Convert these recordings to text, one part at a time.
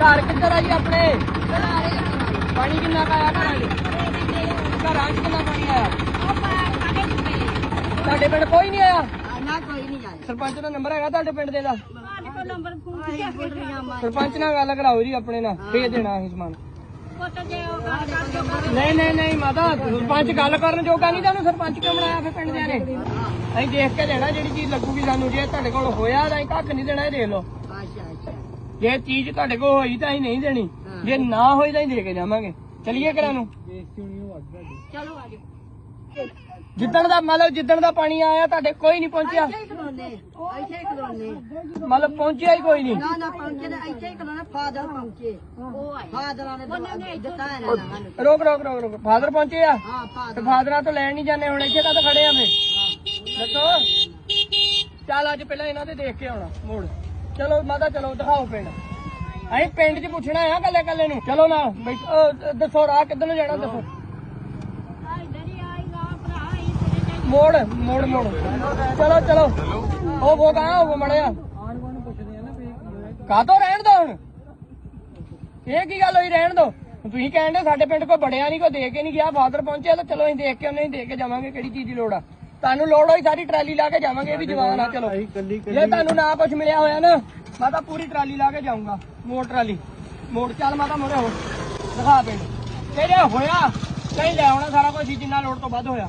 ਘਰ ਕਿੱਧਰ ਆ ਜੀ ਆਪਣੇ? ਪਾਣੀ ਕਿੰਨਾ ਕੁ ਆਇਆ ਘਰਾਂ 'ਚ ਘਰਾਂ 'ਚ ਕਿੰਨਾ ਪਾਣੀ ਆਇਆ? ਤੁਹਾਡੇ ਪਿੰਡ ਕੋਈ ਨਹੀਂ ਆਇਆ? ਨਾ ਕੋਈ ਨਹੀਂ ਆਇਆ। ਸਰਪੰਚ ਦਾ ਨੰਬਰ ਹੈਗਾ ਤੁਹਾਡੇ ਪਿੰਡ ਦੇ ਦਾ? ਸਰਪੰਚ ਨਾਲ ਗੱਲ ਕਰਾਓ ਜੀ ਆਪਣੇ ਨਾਲ ਭੇਜ ਦੇਣਾ ਅਸੀਂ ਸਮਾਨ। ਨਹੀਂ ਨਹੀਂ ਨਹੀਂ ਮਾਤਾ ਸਰਪੰਚ ਗੱਲ ਕਰਨ ਜੋਗਾ ਨਹੀਂ ਤੁਹਾਨੂੰ ਸਰਪੰਚ ਕਿਉਂ ਬਣਾਇਆ ਫਿਰ ਪਿੰਡ ਦਿਆਂ ਨੇ? ਅਸੀਂ ਦੇਖ ਕੇ ਦੇਣਾ ਜਿਹੜੀ ਚੀਜ਼ ਲੱਗੂਗੀ ਸਾਨੂੰ ਜੇ ਤੁਹਾਡੇ ਕੋਲ ਹੋਇਆ ਤਾਂ ਅਸੀਂ ਕੱਖ ਨਹੀਂ ਦੇਣਾ ਇਹ ਦੇਖ ਲਓ। ਜੇ ਚੀਜ਼ ਤੁਹਾਡੇ ਕੋਲ ਹੋਈ ਤਾਂ ਅਸੀਂ ਨਹੀਂ ਦੇਣੀ। ਜੇ ਨਾ ਹੋਈ ਤਾਂ ਅਸੀਂ ਦੇ ਕੇ ਜਾਵਾਂਗੇ। ਚਲਿਏ ਘਰਾਂ ਨੂੰ। ਚਲੋ ਆਜੋ ਜਿੱਦਣ ਦਾ ਮਤਲਬ ਜਿੱਦਣ ਦਾ ਪਾਣੀ ਆਇਆ ਤੁਹਾਡੇ ਕੋਈ ਨਹੀਂ ਪਹੁੰਚਿਆ। ਇੱਥੇ ਹੀ ਖਲੋਨੇ ਇੱਥੇ ਹੀ ਖਲੋਨੇ ਮਤਲਬ ਪਹੁੰਚਿਆ ਹੀ ਕੋਈ ਨਹੀਂ। ਨਾ ਨਾ ਪਹੁੰਚੇ ਤੇ ਇੱਥੇ ਹੀ ਖਲੋਨੇ ਫਾਦਰ ਪਹੁੰਚੇ। ਉਹ ਆਏ। ਫਾਦਰਾਂ ਨੇ ਦਿੱਤਾ ਹੈ ਨਾ ਸਾਨੂੰ। ਰੋਕ ਰੋਕ ਰੋਕ ਰੋਕ। ਫਾਦਰ ਪਹੁੰਚੇ ਆ? ਹਾਂ ਤੇ ਫਾਦਰ ਫਾਦਰਾਂ ਤੋਂ ਲੈਣ ਨਹੀਂ ਜਾਂਦੇ ਹੁਣ। ਇੱਥੇ ਕਦ ਖੜੇ ਆ ਫੇ ਦੱਸੋ। ਚੱਲ ਅੱਜ ਪਹਿਲਾਂ ਇਹਨਾਂ ਦੇ ਦੇਖ ਕੇ ਆਉਣਾ। ਮੋੜ। ਚਲੋ ਮਾਤਾ ਚਲੋ ਦਿਖਾਓ ਪਿੰਡ। ਅਸੀਂ ਪਿੰਡ 'ਚ ਪੁੱਛਣਾ ਆ ਕੱਲੇ ਕੱਲੇ ਨੂੰ। ਚਲੋ ਨਾ ਦੱਸੋ ਰਾਹ ਕਿੱਧਰ ਨੂੰ ਜਾਣਾ ਦੱਸੋ। ਮੋੜ ਮੋੜ ਮੋੜ। ਚਲੋ ਚਲੋ। ਉਹ ਉਹ ਕਹਾਂ ਉਹ ਮੜਿਆ। ਕਾਤੋਂ ਰਹਿਣ ਦੋ ਹੁਣ? ਇਹ ਕੀ ਗੱਲ ਹੋਈ ਰਹਿਣ ਦੋ। ਤੁਸੀਂ ਕਹਿੰਦੇ ਸਾਡੇ ਪਿੰਡ ਕੋਈ ਬੜਿਆ ਨਹੀਂ ਕੋਈ ਦੇ ਕੇ ਨਹੀਂ ਗਿਆ ਫਾਦਰ ਪਹੁੰਚਿਆ ਤਾਂ ਚਲੋ ਅਸੀਂ ਦੇਖ ਕੇ ਉਹਨੇ ਹੀ ਦੇ ਕੇ ਜਾਵਾਂਗੇ ਕਿਹੜੀ ਚੀਜ਼ ਦੀ ਲੋੜ ਆ। ਤੁਹਾਨੂੰ ਲੋੜ ਹੋਈ ਸਾਰੀ ਟਰਾਲੀ ਲਾ ਕੇ ਜਾਵਾਂਗੇ ਇਹ ਵੀ ਜਵਾਨ ਆ ਚਲੋ। ਜੇ ਤੁਹਾਨੂੰ ਨਾ ਕੁਝ ਮਿਲਿਆ ਹੋਇਆ ਨਾ ਮੈਂ ਤਾਂ ਪੂਰੀ ਟਰਾਲੀ ਲਾ ਕੇ ਜਾਊਂਗਾ ਮੋੜ ਟਰਾਲੀ। ਮੋੜ ਚੱਲ ਮਾਤਾ ਮੋੜੇ ਹੋ ਦਿਖਾ ਪਿੰਡ। ਤੇਰੇ ਹੋਇਆ ਕਹੀਂ ਲੈ ਆਉਣਾ ਸਾਰਾ ਕੁਝ ਜਿੰਨਾ ਲੋੜ ਤੋਂ ਵੱਧ ਹੋਇਆ।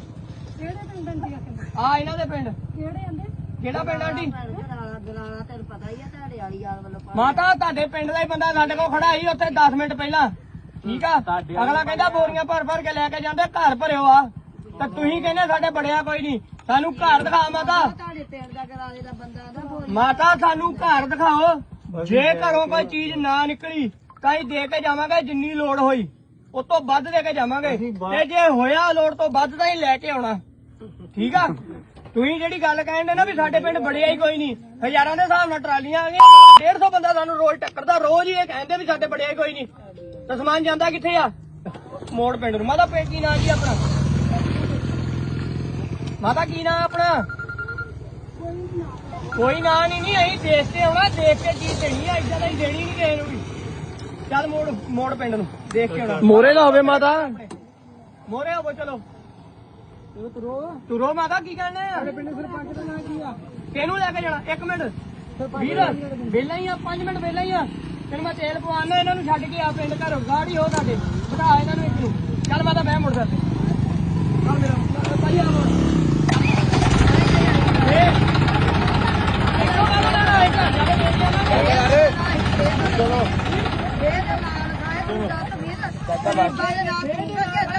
ਕਿਹੜੇ ਪਿੰਡ ਦੀ ਆ ਇਹਨਾਂ ਦੇ ਪਿੰਡ। ਕਿਹੜੇ ਆਂਦੇ ਕਿਹੜਾ ਪਿੰਡ ਆਂਟੀ? ਦਲਾਲਾ ਦਲਾਲਾ ਤੈਨੂੰ ਪਤਾ ਹੀ ਆ ਤੁਹਾਡੇ ਵਾਲੀ ਯਾਰ ਵੱਲੋਂ ਮਾਤਾ ਤੁਹਾਡੇ ਪਿੰਡ ਦਾ ਹੀ ਬੰਦਾ ਸਾਡੇ ਕੋਲ ਖੜਾ ਸੀ ਉੱਥੇ 10 ਮਿੰਟ ਪਹਿਲਾਂ। ਠੀਕ ਆ? ਅਗਲਾ ਕਹਿੰਦਾ ਬੋਰੀਆਂ ਭਰ ਭਰ ਕੇ ਲੈ ਕੇ ਜਾਂਦੇ ਘਰ ਭਰਿਓ ਆ। ਤਾਂ ਤੁਸੀਂ ਕਹਿੰਦੇ ਸਾਡੇ ਬੜਿਆ ਕੋਈ ਨਹੀਂ। ਸਾਨੂੰ ਘਰ ਦਿਖਾ ਮਾਤਾ। ਤੁਹਾਡੇ ਪਿੰਡ ਦਾ ਗਰਾਲੇ ਦਾ ਬੰਦਾ ਦਾ ਬੋਲ ਮਾਤਾ ਸਾਨੂੰ ਘਰ ਦਿਖਾਓ। ਜੇ ਘਰੋਂ ਕੋਈ ਚੀਜ਼ ਨਾ ਨਿਕਲੀ ਤਾਂ ਦੇ ਕੇ ਜਾਵਾਂਗੇ ਜਿੰਨੀ ਲੋੜ ਹੋਈ। ਉਸ ਤੋਂ ਵੱਧ ਦੇ ਕੇ ਜਾਵਾਂਗੇ। ਤੇ ਜੇ ਹੋਇਆ ਲੋੜ ਤੋਂ ਵੱਧ ਤਾਂ ਹੀ ਲੈ ਕੇ ਆਉਣਾ। ਠੀਕ ਆ? ਤੁਸੀਂ ਜਿਹੜੀ ਗੱਲ ਕਹਿੰਦੇ ਨਾ ਵੀ ਸਾਡੇ ਪਿੰਡ ਬੜਿਆ ਹੀ ਕੋਈ ਨਹੀਂ। ਹਜ਼ਾਰਾਂ ਦੇ ਹਿਸਾਬ ਨਾਲ ਟਰਾਲੀਆਂ ਆ ਗਈਆਂ। 150 ਬੰਦਾ ਸਾਨੂੰ ਰੋਜ਼ ਟੱਕਰਦਾ ਰੋਜ਼ ਹੀ ਇਹ ਕਹਿੰਦੇ ਵੀ ਸਾਡੇ ਬੜਿਆ ਹੀ ਕੋਈ ਨਹੀਂ। ਤਾਂ ਸਮਾਨ ਜਾਂਦਾ ਕਿੱਥੇ ਆ? ਮੋੜ ਪਿੰਡ ਨੂੰ। ਮਾਤਾ ਪਿੰਡ ਕੀ ਨਾਂ ਜੀ ਆਪਣਾ? ਮਾਤਾ ਕੀ ਨਾਂ ਆਪਣਾ? ਕੋਈ ਨਾਂ ਨਹੀਂ ਨਹੀਂ ਅਸੀਂ ਦੇਖ ਕੇ ਆਉਣਾ ਦੇਖ ਕੇ ਚੀਜ਼ ਦੇਣੀ ਆ ਇਦਾਂ ਦਾ ਹੀ ਦੇਣੀ ਨਹੀਂ ਕਿਸੇ ਨੂੰ ਵੀ। ਚੱਲ ਮੋੜ ਮੋੜ ਪਿੰਡ ਨੂੰ ਦੇਖ ਕੇ ਆਉਣਾ। ਮੋਰੇ ਦਾ ਹੋਵੇ ਮਾਤਾ। ਮੋਰੇ ਹੋਵੋ ਚਲੋ। ਤੁਰੋ। ਤੁਰੋ ਮਾਤਾ ਕੀ ਕਹਿੰਦੇ ਆ? ਸਾਡੇ ਪਿੰਡ ਸਰਪੰਚ ਦਾ ਨਾਂ ਕੀ ਆ? ਕਿਹਨੂੰ ਲੈ ਕੇ ਜਾਣਾ? ਇੱਕ ਮਿੰਟ। ਵੀਰ ਵੇਲਾ ਹੀ ਆ 5 ਮਿੰਟ ਵੇਲਾ ਹੀ ਆ। ਤੈਨੂੰ ਮੈਂ ਤੇਲ ਪਵਾਉਣਾ ਇਹਨਾਂ ਨੂੰ ਛੱਡ ਕੇ ਆ ਪਿੰਡ ਘਰੋਂ। ਗਾੜੀ ਹੋ ਸਾਡੇ। ਬਿਠਾ ਇਹਨਾਂ ਨੂੰ ਇੱਕ ਨੂੰ। ਚੱਲ ਮਾਤਾ ਮੈਂ ਮੁੜ ਸਕਦੇ ਚੱਲ ਮੇਰਾ ਭਾਈ ਆ ਮੋੜ ਇਹ ਇੱਕੋ ਗੱਲ ਨਾ ਨਾ ਇੱਕ ਜਾ ਕੇ ਦੇ ਦਿਆ ਨਾ ਜੇ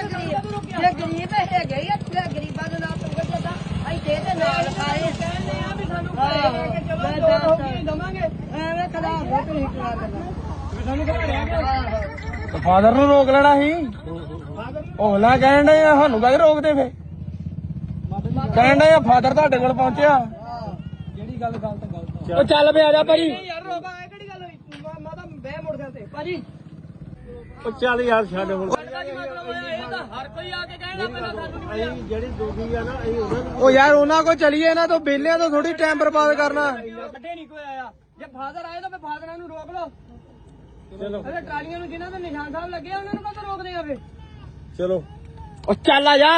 ਗਰੀਬ ਹੈਗੇ ਆ ਤੇ ਗਰੀਬਾਂ ਦੇ ਨਾਲ ਤੂੰ ਕਹਿੰਦਾ ਅਸੀਂ ਦੇ ਦੇ ਨਾਲ ਖਾਏ ਕਹਿੰਦੇ ਆ ਵੀ ਸਾਨੂੰ ਘਰੇ ਲੈ ਕੇ ਚਲੋ ਲੋੜ ਹੋਊਗੀ ਦਵਾਂਗੇ ਐਵੇਂ ਖਦਾ ਹੋ ਕੇ ਨਹੀਂ ਕਰਾ ਕਰਨਾ ਵੀ ਸਾਨੂੰ ਘਰੇ ਰਹਿ ਕੇ ਫਾਦਰ ਨੂੰ ਰੋਕ ਲੈਣਾ ਸੀ ਨਾ ਕਹਿਣ ਦੇ ਆ ਸਾਨੂੰ ਕਾਹਦੇ ਰੋਕਦੇ ਫੇ ਕਹਿਣ ਦੇ ਆ ਫਾਦਰ ਤੁਹਾਡੇ ਕੋਲ ਪਹੁੰਚਿਆ। ਜਿਹੜੀ ਗੱਲ ਗਲਤ ਗਲਤ ਉਹ ਚੱਲ ਪਿਆ ਜਾ ਭਾਜੀ। ਯਾਰ ਰੋਕਾ ਇਹ ਕਿਹੜੀ ਗੱਲ ਹੋਈ? ਮਾਤਾ ਬਹਿ ਮੋਟਰਸਾਈਕਲ ਤੇ। ਭਾਜੀ ਉਹ ਚੱਲ ਯਾਰ ਛੱਡ ਹੁਣ ਸਾਡਾ ਕੀ ਮਤਲਬ ਹੋਇਆ ਇਹ ਤਾਂ ਹਰ ਕੋਈ ਆ ਕੇ ਕਹਿਣਾ ਪਹਿਲਾਂ ਸਾਨੂੰ ਨਹੀਂ ਮਿਲਿਆ ਜਿਹੜੀ ਦੋਗੀ ਆ ਨਾ ਇਹ ਉਹਨਾਂ ਨੂੰ ਉਹ ਯਾਰ ਉਹਨਾਂ ਕੋ ਚਲੀਏ ਨਾ ਤੋਂ ਬੇਲਿਆਂ ਤੋਂ ਥੋੜੀ ਟਾਈਮ ਬਰਬਾਦ ਕਰਨਾ। ਵੱਡੇ ਨਹੀਂ ਕੋਈ ਆਇਆ। ਜੇ ਫਾਦਰ ਆਏ ਤਾਂ ਫੇ ਫਾਦਰਾਂ ਨੂੰ ਰੋਕ ਲਓ। ਚਲੋ। ਅਰੇ ਟਰਾਲੀਆਂ ਨੂੰ ਜਿਨ੍ਹਾਂ ਦੇ ਨਿਸ਼ਾਨ ਸਾਹਿਬ ਲੱਗੇ ਆ ਉਹਨਾਂ ਨੂੰ ਕਦੋਂ ਰੋਕਦੇ ਆ ਫੇ ਚਲੋ। ਉਹ ਚੱਲ ਆ ਜਾ।